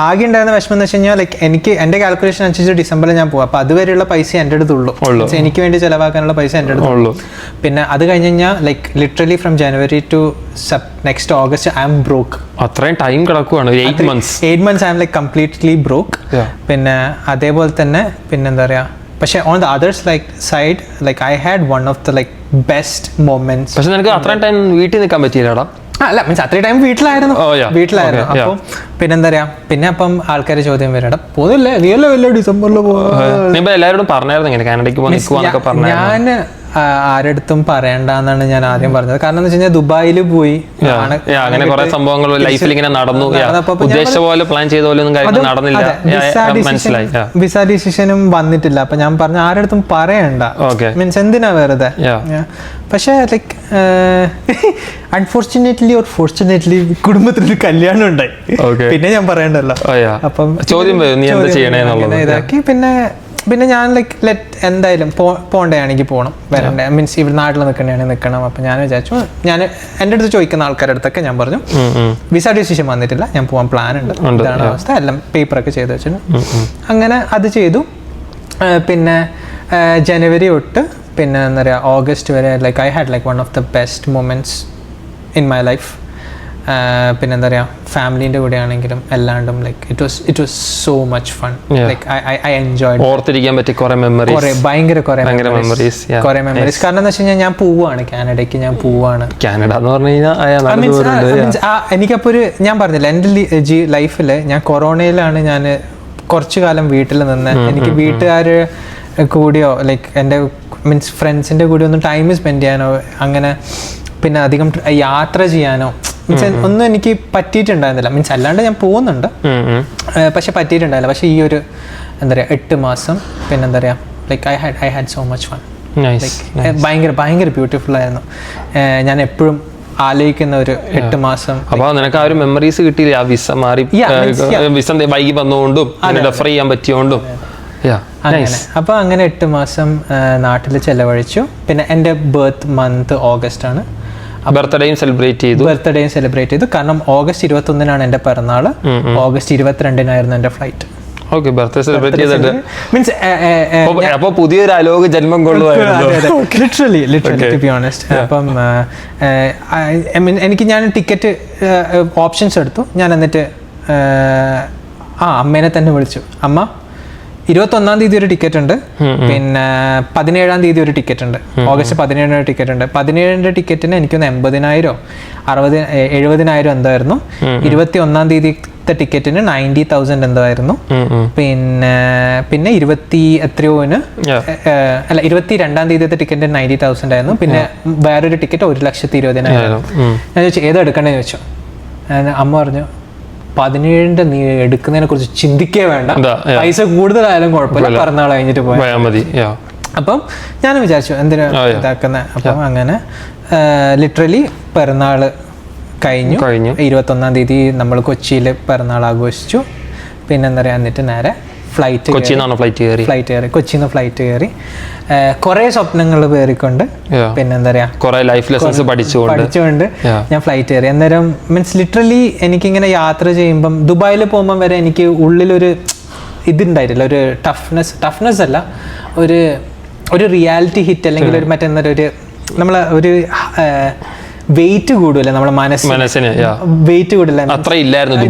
ആകെ ഉണ്ടായിരുന്ന വിഷമം എന്ന് വെച്ച് കഴിഞ്ഞാൽ ലൈക്ക് എനിക്ക് എന്റെ കാൽക്കുലേഷൻ അനുസരിച്ച് ഡിസംബറിൽ ഞാൻ പോകും അപ്പൊ അതുവരെയുള്ള പൈസ എന്റെ അടുത്തുള്ളൂ ഉള്ളൂ. എനിക്ക് വേണ്ടി ചെലവാക്കാനുള്ള പൈസ എന്റെ അടുത്തുള്ളൂ പിന്നെ അത് കഴിഞ്ഞ് കഴിഞ്ഞാൽ like literally from January to sub next August I'm broke അത്രയും ടൈം കിടക്കുവാണ്. Eight months eight months I'm like completely broke പിന്നെ അതേപോലെ തന്നെ പിന്നെന്താ പറയാ പക്ഷേ on the others like side like I had one of the like best moments പക്ഷെ നിനക്ക് അത്രയും ടൈം വീട്ടിൽ നിൽക്കാൻ പറ്റിയില്ലടാ. അല്ല മീൻസ് അത്രയും ടൈം വീട്ടിലായിരുന്നു. Oh, വീട്ടിലായിരുന്നു. അപ്പൊ. പിന്നെന്താ പറയാ പിന്നെ അപ്പം ആൾക്കാർ ചോദ്യം വരട്ടെ പോകുന്നില്ലേ നീ അല്ലേ വല്ല ഡിസംബറിൽ പോവാ? നീ ഇപ്പൊ എല്ലാവരോടും പറഞ്ഞായിരുന്നു ഇങ്ങനെ കാനഡയ്ക്ക് പോകാൻ നിൽക്കുവാന്നൊക്കെ ഞാൻ ആരടുത്തും പറയണ്ടെന്നാണ് ഞാൻ ആദ്യം പറഞ്ഞത്. കാരണം എന്ന് വെച്ച് കഴിഞ്ഞാൽ ദുബായിൽ പോയി. അങ്ങനെ കുറെ സംഭവങ്ങൾ ലൈഫിൽ ഇങ്ങനെ നടന്നു. ഉദ്ദേശിച്ച പോലെ പ്ലാൻ ചെയ്ത പോലെ ഒന്നും നടന്നില്ല. മനസ്സിലായി. വിസ ഡിസിഷനും വന്നിട്ടില്ല. അപ്പൊ ഞാൻ പറഞ്ഞു ആരടുത്തും പറയണ്ട. മീൻസ് എന്തിനാ വെറുതെ. പക്ഷേ ലൈക്ക് അൺഫോർച്ചുനേറ്റ്ലി ഓർ ഫോർച്ചുനേറ്റ്ലി കുടുംബത്തിലൊരു കല്യാണം ഉണ്ടായി പിന്നെ ഞാൻ പറയണ്ടല്ലോ. അപ്പം ചോദ്യം. ഇതാക്കി. പിന്നെ പിന്നെ ഞാൻ ലൈക്ക് ലെറ്റ് എന്തായാലും പോ പോകണ്ടയാണെങ്കിൽ പോകണം വരണ്ടേ. മീൻസ് ഇവിടെ നാട്ടിൽ നിൽക്കണമെങ്കിൽ നിൽക്കണം. അപ്പം ഞാൻ വിചാരിച്ചു ഞാൻ എന്റെ അടുത്ത് ചോദിക്കുന്ന ആൾക്കാരുടെ അടുത്തൊക്കെ ഞാൻ പറഞ്ഞു വിസ ഡിസിഷൻ വന്നിട്ടില്ല ഞാൻ പോകാൻ പ്ലാൻ ഉണ്ട്. ഇതാണ് അവസ്ഥ. എല്ലാം പേപ്പറൊക്കെ ചെയ്ത് വെച്ചിട്ടുണ്ട് അങ്ങനെ അത് ചെയ്തു. പിന്നെ ജനുവരി തൊട്ട് പിന്നെ എന്താ പറയുക ഓഗസ്റ്റ് വരെ like I had like one of the best moments in my life പിന്നെ എന്താ പറയുക ഫാമിലീന്റെ കൂടെ ആണെങ്കിലും എല്ലാണ്ടും like it was it was so much fun. Like I I enjoy ഓർത്തിരിക്കാൻ പറ്റിയ കുറെ കുറെ മെമ്മറീസ് ഭയങ്കര കുറെ ഭയങ്കര memories, yeah. കുറെ മെമ്മറീസ് കാരണം എന്താ വെച്ച് കഴിഞ്ഞാൽ ഞാൻ പോവാണ്. കാനഡയ്ക്ക് ഞാൻ പോവാണ്. കാനഡ എന്ന് പറഞ്ഞു കഴിഞ്ഞാൽ എനിക്കപ്പോൾ ഒരു ഞാൻ പറഞ്ഞില്ല എന്റെ ജി ലൈഫിൽ ഞാൻ കൊറോണയിലാണ് ഞാൻ കുറച്ചു കാലം വീട്ടിൽ നിന്ന് എനിക്ക് വീട്ടുകാർ കൂടിയോ ലൈക്ക് എന്റെ മീൻസ് ഫ്രണ്ട്സിന്റെ കൂടെ ഒന്ന് ടൈം സ്പെൻഡ് ചെയ്യാനോ അങ്ങനെ പിന്നെ അധികം യാത്ര ചെയ്യാനോ മീൻസ് ഒന്നും എനിക്ക് പറ്റിയിട്ടുണ്ടായിരുന്നില്ല. മീൻസ് അല്ലാണ്ട് ഞാൻ പോകുന്നുണ്ട്. പക്ഷെ പറ്റിയിട്ടുണ്ടായില്ല. പക്ഷെ ഈ ഒരു എന്താ പറയുക എട്ട് മാസം പിന്നെന്താ പറയുക like I had I had so much fun ഭയങ്കര ഭയങ്കര ബ്യൂട്ടിഫുൾ ആയിരുന്നു. ഞാൻ എപ്പോഴും ആലോചിക്കുന്ന ഒരു എട്ട് മാസം അപ്പൊ നിനക്ക് ആ ഒരു മെമ്മറീസ് കിട്ടിയില്ല? ആ വിസ മാറി. വിസ വൈകി വന്നുകൊണ്ടും റെഫർ ചെയ്യാൻ പറ്റിയോണ്ടും. അപ്പൊ അങ്ങനെ അപ്പോൾ അങ്ങനെ. എട്ട് മാസം നാട്ടിൽ ചെലവഴിച്ചു. പിന്നെ എന്റെ ബർത്ത് മന്ത് ഓഗസ്റ്റ് ആണ് ബർത്ത്ഡേയും സെലിബ്രേറ്റ് ചെയ്തു. ബർത്ത്ഡേയും സെലിബ്രേറ്റ് ചെയ്തു. കാരണം ഓഗസ്റ്റ് ഇരുപത്തൊന്നിനാണ് എന്റെ പിറന്നാൾ. ഓഗസ്റ്റ് ഇരുപത്തിരണ്ടിനായിരുന്നു എന്റെ ഫ്ലൈറ്റ് ഓക്കെ ബർത്ത്ഡേ സെലിബ്രേറ്റ് ചെയ്തിട്ട്. മീൻസ് അപ്പോൾ അപ്പൊ പുതിയൊരു അലോക ജന്മം കൊള്ളുമായിരുന്നു. Literally literally to be honest അപ്പം ഐ മീൻ എനിക്ക് ഞാൻ ടിക്കറ്റ് ഓപ്ഷൻസ് എടുത്തു. ഞാൻ എന്നിട്ട് ആ അമ്മേനെ തന്നെ വിളിച്ചു. അമ്മ ഇരുപത്തൊന്നാം തീയതി ഒരു ടിക്കറ്റ് ഉണ്ട്. പിന്നെ പതിനേഴാം തീയതി ഒരു ടിക്കറ്റ് ഉണ്ട്. ഓഗസ്റ്റ് പതിനേഴിന് ഒരു ടിക്കറ്റ് ഉണ്ട്. പതിനേഴിന്റെ ടിക്കറ്റിന് എനിക്കൊന്ന് എൺപതിനായിരോ അറുപത് എഴുപതിനായിരം എന്തായിരുന്നു? ഇരുപത്തി ഒന്നാം തീയതിത്തെ ടിക്കറ്റിന് നയന്റി തൗസൻഡ് എന്തായിരുന്നു. പിന്നെ പിന്നെ ഇരുപത്തി എത്രയോന്? അല്ല ഇരുപത്തി രണ്ടാം തീയതിത്തെ ടിക്കറ്റിന് നയന്റി തൗസൻഡ് ആയിരുന്നു. പിന്നെ വേറൊരു ടിക്കറ്റ് ഒരു ലക്ഷത്തി ഇരുപതിനായിരം. ഞാൻ ചോദിച്ചു ഏതെടുക്കണേന്ന് ചോദിച്ചു. അമ്മ പറഞ്ഞു പതിനേഴിന്റെ നീ എടുക്കുന്നതിനെ കുറിച്ച് ചിന്തിക്കേ വേണ്ട. പൈസ കൂടുതലായാലും കുഴപ്പമില്ല പിറന്നാൾ കഴിഞ്ഞിട്ട് പോയാൽ മതി. അപ്പം ഞാൻ വിചാരിച്ചു എന്തിനാ ഇതാക്കുന്ന? ഇതാക്കുന്നത് അപ്പം അങ്ങനെ ലിറ്ററലി പിറന്നാൾ കഴിഞ്ഞു. കഴിഞ്ഞു. ഇരുപത്തൊന്നാം തീയതി നമ്മൾ കൊച്ചിയിൽ പിറന്നാൾ ആഘോഷിച്ചു. പിന്നെന്താ പറയുക എന്നിട്ട് നേരെ ഫ്ലൈറ്റ് കൊച്ചി നിന്നാണ് ഫ്ലൈറ്റ് കയറി? ഫ്ലൈറ്റ് കയറി. കൊച്ചി നിന്ന് ഫ്ലൈറ്റ് കയറി. കുറേ സ്വപ്നങ്ങൾ പേറിക്കൊണ്ട് പിന്നെന്താ പറയാ പറയുക ലൈഫ് ലെസൺസ് പഠിച്ചുകൊണ്ട്. പഠിച്ചുകൊണ്ട് ഞാൻ ഫ്ലൈറ്റ് കയറി. അന്നേരം മീൻസ് ലിറ്ററലി എനിക്കിങ്ങനെ യാത്ര ചെയ്യുമ്പം ദുബായിൽ പോകുമ്പം വരെ എനിക്ക് ഉള്ളിലൊരു ഇതുണ്ടായിട്ടില്ല. ഒരു ടഫ്നെസ് ടഫ്നെസ് അല്ല. ഒരു ഒരു റിയാലിറ്റി ഹിറ്റ് അല്ലെങ്കിൽ ഒരു മറ്റെന്താ ഒരു നമ്മളെ ഒരു വെയിറ്റ് കൂടില്ല നമ്മുടെ മനസ്സ് മനസ്സിന് വെയിറ്റ് കൂടില്ല അത്ര ഇല്ലായിരുന്നു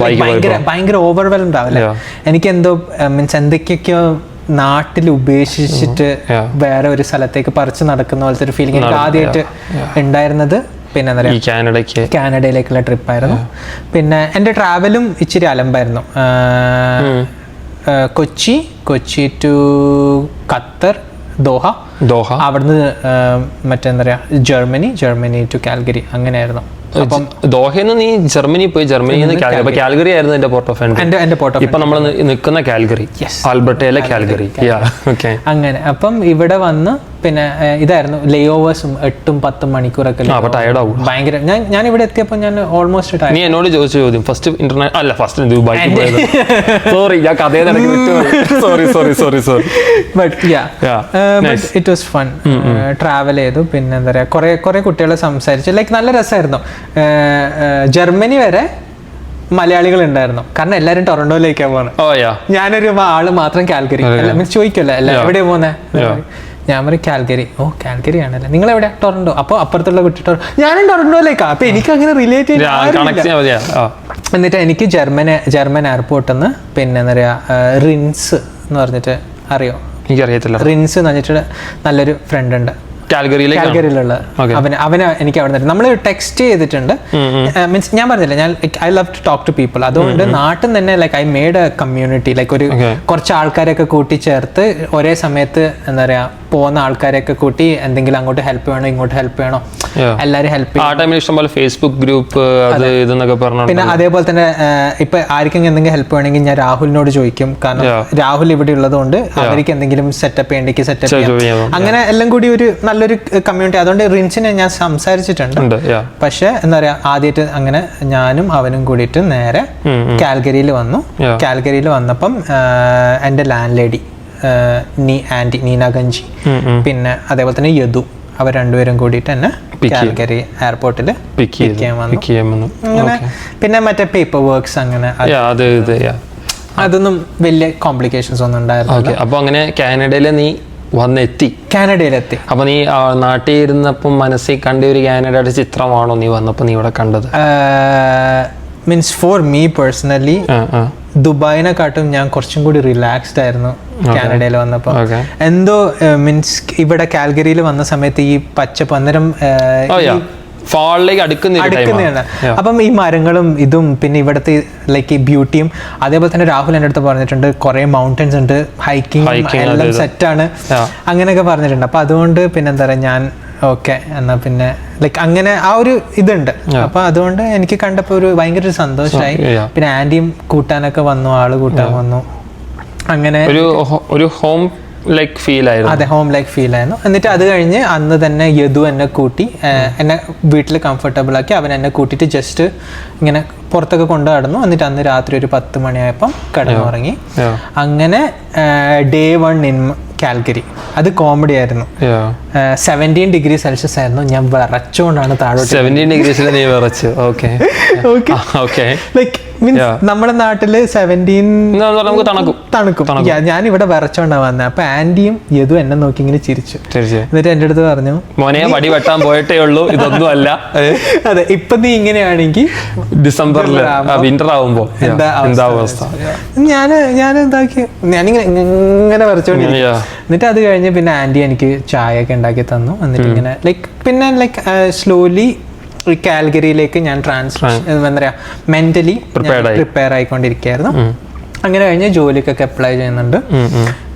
ഭയങ്കര ഓവർവെൽഡ് ആവില്ല. എനിക്ക് എന്തോ മീൻസ് എന്തൊക്കെയൊക്കെയോ നാട്ടിൽ ഉപേക്ഷിച്ചിട്ട് വേറെ ഒരു സ്ഥലത്തേക്ക് പറിച്ചു നടക്കുന്ന പോലത്തെ ഒരു ഫീലിംഗ് എനിക്ക് ആദ്യമായിട്ട് ഉണ്ടായിരുന്നത് പിന്നെ എന്താ ഈ കാനഡയ്ക്ക്. കാനഡയിലേക്കുള്ള ട്രിപ്പായിരുന്നു. പിന്നെ എന്റെ ട്രാവലും ഇച്ചിരി അലമ്പായിരുന്നു. ആഹ് Kochi Kochi to Qatar Doha. Doha. അവിടുന്ന് മറ്റെന്താ പറയുക ജർമ്മനി ജർമ്മനി ടു കാൽഗരി അങ്ങനെയായിരുന്നു. അപ്പം ദോഹയിൽ നിന്ന് നീ ജർമ്മനി പോയി ജർമ്മനിയിൽ നിന്ന് കാൽഗറി അപ്പൊ കാൽഗറി ആയിരുന്നു എന്റെ പോർട്ട് ഓഫ് എന്റെ പോട്ടോ ഇപ്പൊ നമ്മൾ നിൽക്കുന്ന കാൽഗറി. ആൽബർട്ടയിലെ കാൽഗറി ഓക്കെ അങ്ങനെ. അപ്പം ഇവിടെ വന്ന് പിന്നെ ഇതായിരുന്നു ലേ ഓവേഴ്സും എട്ടും പത്തും മണിക്കൂറൊക്കെ ആ ടയർഡ് ആവും ഭയങ്കര ഞാൻ ഞാൻ ഇവിടെ എത്തിയപ്പോൾ ഞാൻ ഓൾമോസ്റ്റ് നീ എന്നോട് ചോദിച്ച ചോദ്യം. ഫസ്റ്റ് ഇന്റർനാഷണൽ അല്ല ഫസ്റ്റ് പോയത്. സോറി ഞാൻ കഥയെ sorry sorry sorry sorry but yeah but. It was fun travel ചെയ്തു. പിന്നെ എന്താ പറയുക കുറെ കുറേ കുട്ടികളെ സംസാരിച്ചു. ലൈക്ക് നല്ല രസമായിരുന്നു ജർമ്മനി വരെ മലയാളികൾ ഉണ്ടായിരുന്നു കാരണം എല്ലാരും ടൊറന്റോയിലേക്കാണ് പോകുന്നത് ഞാനൊരു ആൾ മാത്രം കാൽക്കരി. മീൻസ് ചോദിക്കല്ലോ അല്ല? എവിടെയാ പോകുന്നത് ഞാൻ പറയും കാൽക്കരി. ഓ കാൽക്കരി ആണല്ലേ. നിങ്ങൾ എവിടെ ടൊറന്റോ. അപ്പൊ അപ്പുറത്തുള്ള കുട്ടി ടൊറ ഞാനും ടൊറന്റോയിലേക്കാ. അപ്പൊ എനിക്ക് അങ്ങനെ റിലേറ്റ് എന്നിട്ട് എനിക്ക് ജർമ്മൻ ജർമ്മൻ എയർപോർട്ടിൽ നിന്ന് പിന്നെ എന്താ പറയാ റിൻസ് എന്ന് പറഞ്ഞിട്ട് അറിയോ? എനിക്കറിയത്തില്ല. റിൻസ് എന്ന് പറഞ്ഞിട്ട് നല്ലൊരു ഫ്രണ്ട് ഉണ്ട്. കാൽഗറിയിലുള്ള അവന് അവന് എനിക്ക് അവിടെ നമ്മൾ ടെക്സ്റ്റ് ചെയ്തിട്ടുണ്ട്. മീൻസ് ഞാൻ പറഞ്ഞില്ല ഞാൻ I love to talk to people അതുകൊണ്ട് നാട്ടിൽ തന്നെ like I made a community like ഒരു കുറച്ച് ആൾക്കാരെയൊക്കെ കൂട്ടിച്ചേർത്ത് ഒരേ സമയത്ത് എന്താ പറയാ പോകുന്ന ആൾക്കാരെയൊക്കെ കൂട്ടി എന്തെങ്കിലും അങ്ങോട്ട് ഹെൽപ്പ് വേണോ ഇങ്ങോട്ട് ഹെൽപ്പ് വേണോ. എല്ലാവരും ഹെൽപ്പ് ആ ടൈമിൽ ഇഷ്ടംപോലെ ഫേസ്ബുക്ക് ഗ്രൂപ്പ് അത്. ഇതെന്നൊക്കെ പറഞ്ഞു പിന്നെ അതേപോലെ തന്നെ ഇപ്പൊ ആർക്കെങ്കിലും എന്തെങ്കിലും ഹെൽപ്പ് വേണമെങ്കിൽ ഞാൻ രാഹുലിനോട് ചോദിക്കും. കാരണം രാഹുൽ ഇവിടെ ഉള്ളതുകൊണ്ട് അവർക്ക് എന്തെങ്കിലും സെറ്റപ്പ് ചെയ്യണമെങ്കിൽ സെറ്റപ്പ് ചെയ്യാം. ചെയ്യാം. അങ്ങനെ എല്ലാം കൂടി ഒരു നല്ലൊരു കമ്മ്യൂണിറ്റി അതുകൊണ്ട് റിൻസിനെ ഞാൻ സംസാരിച്ചിട്ടുണ്ട്. പക്ഷെ എന്താ പറയാ ആദ്യമായിട്ട് അങ്ങനെ ഞാനും അവനും കൂടിയിട്ട് നേരെ കാൽഗരിയിൽ വന്നു. കാൽഗരിയിൽ വന്നപ്പം എന്റെ എന്റെ ലാൻഡ് ലേഡി നീ ആന്റി നീന ഗഞ്ചി പിന്നെ അതേപോലെ തന്നെ യദു അവർ രണ്ടുപേരും കൂടിയിട്ട് തന്നെ കാൽഗരി എയർപോർട്ടിൽ പിക്ക് ചെയ്യാൻ വന്നു. അങ്ങനെ പിന്നെ മറ്റേ പേപ്പർ വർക്ക്സ് അങ്ങനെ അതൊന്നും വലിയ കോംപ്ലിക്കേഷൻസ് ഒന്നും ഉണ്ടായിരുന്നു അപ്പോൾ അപ്പൊ അങ്ങനെ കാനഡയിലെ നീ വന്നെത്തി. കാനഡയിലെത്തി. അപ്പൊ നീ നാട്ടിൽ ഇരുന്നപ്പം മനസ്സിൽ കണ്ട ഒരു കാനഡയുടെ ചിത്രമാണോ നീ വന്നപ്പോ നീ ഇവിടെ കണ്ടത് മീൻസ് ഫോർ മീ പേഴ്സണലി ദുബായിനെ കാട്ടും ദുബായിനെക്കാട്ടും ഞാൻ കുറച്ചും കൂടി റിലാക്സ്ഡ് ആയിരുന്നു കാനഡയിൽ വന്നപ്പോൾ എന്തോ മീൻസ് ഇവിടെ കാൽഗരിയിൽ വന്ന സമയത്ത് ഈ പച്ച പന്നരം ഫാളിലേക്ക് അടുക്കുന്ന അടുക്കുന്നതാണ് അപ്പം ഈ മരങ്ങളും ഇതും പിന്നെ ഇവിടുത്തെ ലൈക്ക് ഈ ബ്യൂട്ടിയും അതേപോലെ തന്നെ രാഹുൽ എന്റെ അടുത്ത് പറഞ്ഞിട്ടുണ്ട് കുറെ മൗണ്ടൻസ് ഉണ്ട് ഹൈക്കിംഗ് എല്ലാം. സെറ്റാണ് അങ്ങനെയൊക്കെ പറഞ്ഞിട്ടുണ്ട്. അപ്പൊ അതുകൊണ്ട് പിന്നെ എന്താ പറയാ ഞാൻ ഓക്കെ എന്നാ പിന്നെ ലൈക്ക് അങ്ങനെ ആ ഒരു ഇതുണ്ട്. അപ്പൊ അതുകൊണ്ട് എനിക്ക് കണ്ടപ്പോ ഒരു ഭയങ്കര ഒരു സന്തോഷമായി പിന്നെ ആന്റിയും കൂട്ടാനൊക്കെ വന്നു ആൾ കൂട്ടാൻ വന്നു. അങ്ങനെ ഒരു ഒരു ഹോം ലൈക്ക് ഫീൽ ആയിരുന്നു. അതെ ഹോം ലൈക്ക് ഫീൽ ആയിരുന്നു. എന്നിട്ട് അത് കഴിഞ്ഞ് അന്ന് തന്നെ യദു എന്നെ കൂട്ടി എന്നെ വീട്ടിൽ കംഫർട്ടബിൾ ആക്കി. അവൻ എന്നെ കൂട്ടിയിട്ട് ജസ്റ്റ് ഇങ്ങനെ പുറത്തൊക്കെ കൊണ്ടു നടന്നു. എന്നിട്ട് അന്ന് രാത്രി ഒരു പത്ത് മണിയായപ്പം കിടന്നുറങ്ങി. അങ്ങനെ ഡേ വൺ ഇൻ കാൽഗരി അത് കോമഡി ആയിരുന്നു. സെവന്റീൻ ഡിഗ്രി സെൽഷ്യസ് ആയിരുന്നു. ഞാൻ വിറച്ചുകൊണ്ടാണ് താഴോട്ട് സെവന്റീൻ ഡിഗ്രി ലൈക്ക് മീൻസ് നമ്മുടെ നാട്ടിൽ സെവന്റീൻ നമുക്ക് തണുക്കും. ഞാൻ ഇവിടെ വരച്ചോണ്ടാ വന്നത് അപ്പൊ ആന്റിയും യദു എന്നെ നോക്കി ഇങ്ങനെ ചിരിച്ചു. എന്നിട്ട് എന്റെ അടുത്ത് പറഞ്ഞു മോനെ വടി വെട്ടാൻ പോയിട്ടേ ഉള്ളൂ. ഇതൊന്നും അല്ല. അതെ. ഇപ്പൊ നീ ഇങ്ങനെയാണെങ്കിൽ ഡിസംബറിൽ വിന്റർ ആവുമ്പോ എന്താ അവസ്ഥ? ഞാൻ ഞാൻ എന്താക്കി? ഞാനിങ്ങനെ ഇങ്ങനെ വരച്ചോണ്ടിരിക്കും. Yeah. എന്നിട്ട് അത് കഴിഞ്ഞ് പിന്നെ ആന്റി എനിക്ക് ചായ ഒക്കെ ഉണ്ടാക്കി തന്നു. എന്നിട്ട് ഇങ്ങനെ ലൈക്ക് പിന്നെ ലൈക് സ്ലോലി കാൽഗരിയിലേക്ക് ഞാൻ ട്രാൻസ്ഫർ എന്താ പറയാ മെന്റലി. പ്രിപ്പയർ ആയിക്കൊണ്ടിരിക്കുകയായിരുന്നു. അങ്ങനെ കഴിഞ്ഞ് ജോലിക്കൊക്കെ അപ്ലൈ ചെയ്യുന്നുണ്ട്.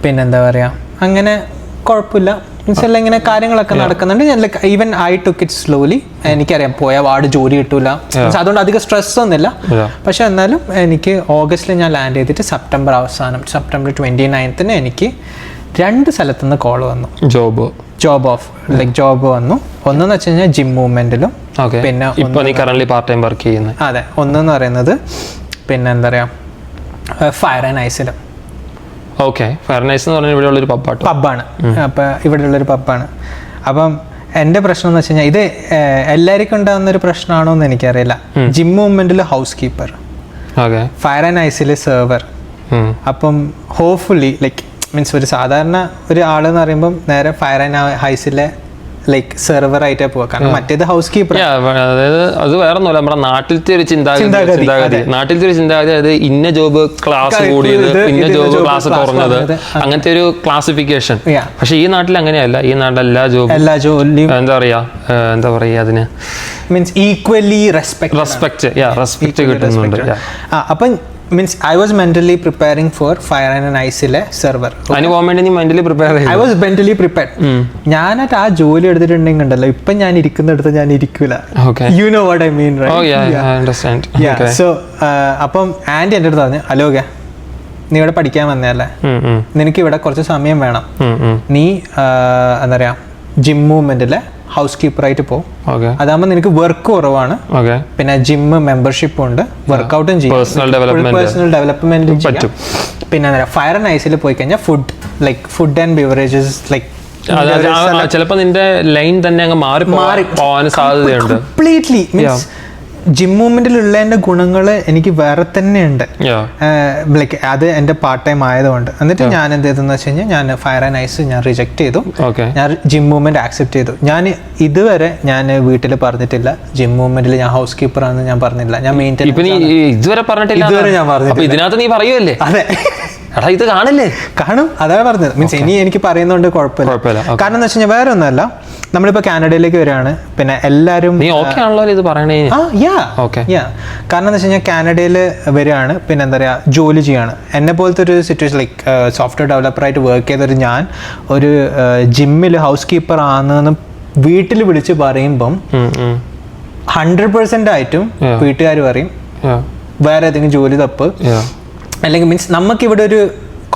പിന്നെന്താ പറയാ അങ്ങനെ കുഴപ്പമില്ല. മീൻസ് ഇങ്ങനെ കാര്യങ്ങളൊക്കെ നടക്കുന്നുണ്ട്. ഞാൻ like even I took it slowly എനിക്കറിയാം പോയ വാർഡ് ജോലി കിട്ടൂല. അതുകൊണ്ട് അധികം സ്ട്രെസ് ഒന്നുമില്ല. പക്ഷെ എന്നാലും എനിക്ക് ഓഗസ്റ്റിൽ ഞാൻ ലാൻഡ് ചെയ്തിട്ട് സെപ്റ്റംബർ അവസാനം സെപ്റ്റംബർ ട്വന്റി നയൻത്തിന് എനിക്ക് രണ്ട് സ്ഥലത്തുനിന്ന് കോൾ വന്നു. Job job of like job വന്നു. ഒന്നെന്ന് വെച്ച് കഴിഞ്ഞാൽ ജിം മൂവ്മെന്റിലും പിന്നെ നീ കറന്റ് പാർട്ട് ടൈം വർക്ക് ചെയ്യുന്നത് അതെ ഒന്നെന്ന് പറയുന്നത് പിന്നെ എന്താ പറയുക ഫയർ ആൻഡ് ഐസിലും ഓക്കെ ഫെയർനൈസ് എന്ന് പറഞ്ഞാൽ ഇവിടെയുള്ള ഉള്ളൊരു പബ്ബാട്ടോ പബ്ബാണ് അപ്പൊ ഇവിടെ ഉള്ളൊരു പബ്ബാണ് അപ്പം എന്റെ പ്രശ്നം എന്ന് വെച്ച് കഴിഞ്ഞാൽ ഇത് എല്ലാവർക്കും ഉണ്ടാകുന്ന ഒരു പ്രശ്നമാണോ എന്ന് എനിക്കറിയില്ല. ജിം മൂവ്മെന്റിൽ ഹൗസ് കീപ്പർ ഫയർ ആൻഡ് ഐസിലെ സെർവർ അപ്പം ഹോപ്പ്ഫുള്ളി ലൈക്ക് മീൻസ് ഒരു സാധാരണ ഒരു ആൾ എന്ന് പറയുമ്പം നേരെ ഫയർ ആൻഡ് ഹൈസിലെ ലൈക്ക് സെർവർ ആയിട്ടേ പോവുക. കാരണം മറ്റേത് ഹൗസ് കീപ്പർ അതായത് അത് വേറെ ഒന്നുമില്ല നമ്മുടെ നാട്ടിലത്തെ ഒരു ചിന്താഗതി ചിന്താഗതി, നാട്ടിലത്തെ ഒരു ചിന്താഗതി അതായത് ഇന്ന ജോബ് ക്ലാസ് കൂടിയത് ഇന്ന ജോബ് ക്ലാസ് കുറഞ്ഞത്. അങ്ങനത്തെ ഒരു ക്ലാസിഫിക്കേഷൻ. പക്ഷെ ഈ നാട്ടിൽ അങ്ങനെയല്ല. ഈ നാട്ടിൽ എല്ലാ ജോബും എല്ലാ ജോലിയും എന്താ പറയാ എന്താ പറയാ അതിന്? Means equally respect respect respect കിട്ടുന്നുണ്ട് അപ്പം means I was mentally preparing for fire and ഐസിലെ server അതിന് പോകാൻ വേണ്ടി നീ mentally prepare I was mentally prepared ഞാനായിട്ട് ആ ജോലി എടുത്തിട്ടുണ്ടെങ്കിൽ ഉണ്ടല്ലോ ഇപ്പൊ ഞാൻ ഇരിക്കുന്നിടത്ത് ഞാൻ ഇരിക്കൂല. You know what I mean so അപ്പം ആന്റി എന്റെ അടുത്ത് പറഞ്ഞു ഓക്കെ നീ ഇവിടെ പഠിക്കാൻ വന്നതല്ലേ നിനക്ക് ഇവിടെ കുറച്ച് സമയം വേണം. നീ എന്താ പറയാ ജിം മൂവ്മെന്റിലെ ഹൗസ് കീപ്പറായിട്ട് പോകും. ഓക്കെ. അതാകുമ്പോൾ നിനക്ക് വർക്ക് കുറവാണ്. പിന്നെ ജിം മെമ്പർഷിപ്പ് ഉണ്ട്. വർക്കൗട്ടും ചെയ്യും. ഡെവലപ്മെന്റ് പേഴ്സണൽ ഡെവലപ്മെന്റും പറ്റും. പിന്നെ ഫയർ ആൻഡ് ഐസിൽ പോയി കഴിഞ്ഞാൽ food like food and beverages like ചിലപ്പോ നിന്റെ ലൈൻ തന്നെ അങ്ങ് മാറി മാറി. പോവാൻ സാധ്യതയുണ്ട്. കംപ്ലീറ്റ്ലി മീൻസ് ജിം മൂവ്മെന്റിലുള്ളതിന്റെ ഗുണങ്ങൾ എനിക്ക് വേറെ തന്നെയുണ്ട്. ലൈക്ക് അത് എന്റെ പാർട്ട് ടൈം ആയതുകൊണ്ട്. എന്നിട്ട് ഞാൻ എന്ത് ചെയ്തെന്ന് വെച്ച് കഴിഞ്ഞാൽ ഞാൻ ഫയർ ആൻഡ് ഐസ് ഞാൻ റിജക്ട് ചെയ്തു. ഞാൻ ജിം മൂവ്മെന്റ് ആക്സെപ്റ്റ് ചെയ്തു. ഞാൻ ഇതുവരെ ഞാൻ വീട്ടിൽ പറഞ്ഞിട്ടില്ല. ജിം മൂവ്മെന്റിൽ ഞാൻ ഹൗസ് കീപ്പർ ആണെന്ന് ഞാൻ പറഞ്ഞില്ല ഞാൻ നീ ഇതുവരെ പറഞ്ഞിട്ടില്ല ഇതുവരെ ഞാൻ പറഞ്ഞിട്ടില്ല. അപ്പൊ ഇതിനകത്ത് നീ പറയുമല്ലേ അതെ. എടാ ഇത് കാണില്ലേ? കാണും. അതാണ് പറഞ്ഞത്. മീൻസ് ഇനി എനിക്ക് പറയുന്നതുകൊണ്ട് കുഴപ്പമില്ല. കാരണം എന്ന് വെച്ചാൽ വേറെ ഒന്നുമല്ല നമ്മളിപ്പോൾ കാനഡയിലേക്ക് വരികയാണ്. പിന്നെ എല്ലാരും നീ ഓക്കെ ആണല്ലോ ഇത് പറയണേ? ആ യാ ഓക്കെ യാ കാരണം എന്താ വെച്ച് കഴിഞ്ഞാൽ കാനഡയിൽ വരികയാണ്. പിന്നെ എന്താ പറയുക ജോലി ചെയ്യാണ്. എന്നെ പോലത്തെ ഒരു സിറ്റുവേഷൻ ലൈക്ക് സോഫ്റ്റ്വെയർ ഡെവലപ്പറായിട്ട് വർക്ക് ചെയ്തൊരു ഞാൻ ഒരു ജിമ്മിൽ ഹൗസ് കീപ്പർ ആണെന്ന് വീട്ടിൽ വിളിച്ച് പറയുമ്പം. ഹൺഡ്രഡ് പെർസെന്റ് ആയിട്ടും. വീട്ടുകാർ പറയും വേറെ ഏതെങ്കിലും ജോലി തപ്പ്. അല്ലെങ്കിൽ മീൻസ് നമുക്കിവിടെ ഒരു